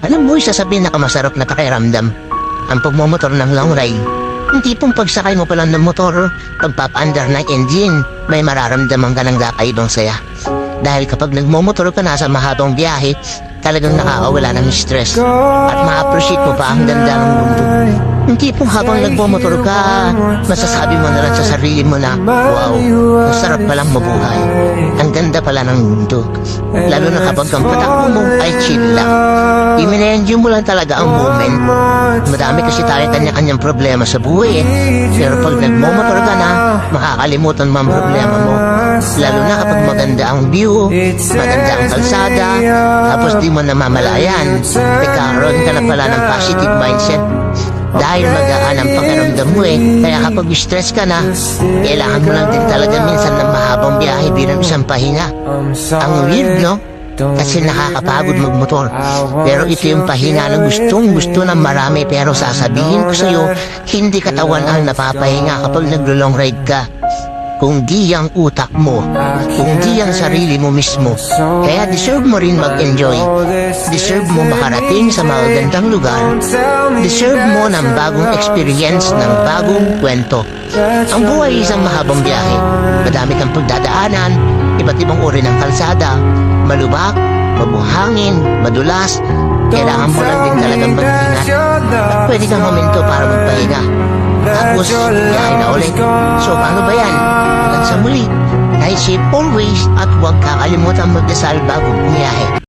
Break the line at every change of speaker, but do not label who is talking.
Alam mo, isa sa pinakamasarap na pakiramdam ang pagmumotor ng long ride. Hindi pong pagsakay mo pa lang ng motor, pagpapaandar ng engine, may mararamdaman ka ng kakaibang saya. Dahil kapag nagmumotor ka na sa mahabang biyahe, talagang nakakawala ng stress at ma-appreciate mo pa ang ganda ng mundo. Hindi po habang nagmumotor ka, masasabi mo na lang sa sarili mo na, wow, ang sarap palang mabuhay. Ang ganda pala ng mundo. Lalo na kapag ang patakbo mo ay chill lang. I-enjoy mo lang talaga ang moment. Madami kasi tayo kanya-kanyang problema sa buhay eh. Pero pag nagmumotor ka na, makakalimutan mo ang problema mo. Lalo na kapag maganda ang view, maganda ang kalsada, tapos di mo namamalayan, nagkakaroon ka na pala ng positive mindset. Dahil magaan ang pakiramdam mo eh. Kaya kapag stress ka na, kailangan mo lang din talaga minsan ng mahabang biyahe bilang isang pahinga. Ang weird, no? Kasi nakakapagod magmotor. Pero ito yung pahinga na gustong gusto ng marami pero sasabihin ko sa'yo, hindi katawan ang napapahinga kapag naglo-long ride ka. Kung di ang utak mo, kung di ang sarili mo mismo. Kaya deserve mo rin mag-enjoy. Deserve mo makarating sa magagandang lugar. Deserve mo ng bagong experience, ng bagong kwento. Ang buhay ay isang mahabang biyahe. Madami kang pagdadaanan, iba't ibang uri ng kalsada, malubak, mabuhangin, madulas. Kailangan mo lang din talagang mag-ingat. At pwede kang momento para magpahinga. Tapos, biyahe na ulit. So, ano ba yan? Hanggang sa muli. Night safe always at huwag kakalimutan magdasal bago bumiyahe.